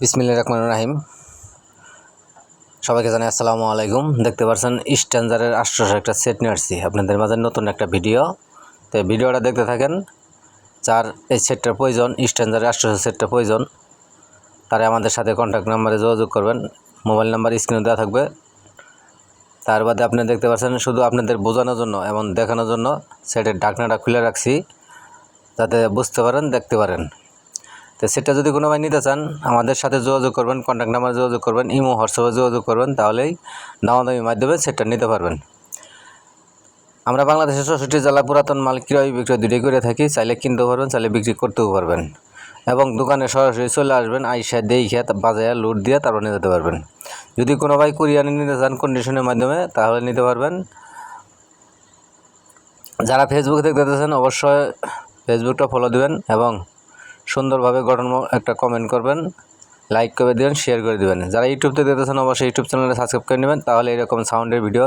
বিসমিল্লা রহমান রাহিম। সবাইকে জানাই আসসালামু আলাইকুম। দেখতে পাচ্ছেন স্ট্যান্ডারের আটশোশো একটা সেট নিয়ে আসছি। আপনাদের মাঝে নতুন একটা ভিডিও তো ভিডিওটা দেখতে থাকেন। যার এই সেটটার প্রয়োজন স্ট্যান্ডারের আটশোশো সেটটা প্রয়োজন, তারা আমাদের সাথে কন্ট্যাক্ট নাম্বারে যোগাযোগ করবেন। মোবাইল নাম্বার স্ক্রিনে দেওয়া থাকবে। তার বাদে আপনি দেখতে পাচ্ছেন শুধু আপনাদের বোঝানোর জন্য এবং দেখানোর জন্য সেটের ঢাকনাটা খুলে রাখছি। যাতে বুঝতে পারেন, দেখতে পারেন। তো সেটা যদি কোনো ভাই নিতে চান, আমাদের সাথে যোগাযোগ করবেন কন্ট্যাক্ট নাম্বার যোগাযোগ করবেন, ইমো হোয়াটসঅ্যাপে যোগাযোগ করবেন, তাহলেই দামাদামি মাধ্যমে সেটটা নিতে পারবেন। আমরা বাংলাদেশের চৌষট্টি জেলা পুরাতন মাল ক্রয় বিক্রয় দুটোই করে থাকি, চাইলে কিনতেও পারবেন, চাইলে বিক্রি করতেও পারবেন। এবং দোকানে সরাসরি চলে আসবেন, আইসা দেখে বাজারে লুট দিয়ে তারপর নিয়ে যেতে পারবেন। যদি কোনো ভাই কুরিয়ানে নিতে চান কন্ডিশনের মাধ্যমে, তাহলে নিতে পারবেন। যারা ফেসবুক থেকে দেখতেছেন অবশ্যই ফেসবুকটা ফলো দিবেন এবং সুন্দরভাবে গঠন একটা কমেন্ট করবেন লাইক করে দেবেন শেয়ার করে দেবেন। যারা ইউটিউব থেকে দেখতেছেন, অবশ্যই ইউটিউব চ্যানেলে সাবস্ক্রাইব করে নেবেন, তাহলে এরকম সাউন্ডের ভিডিও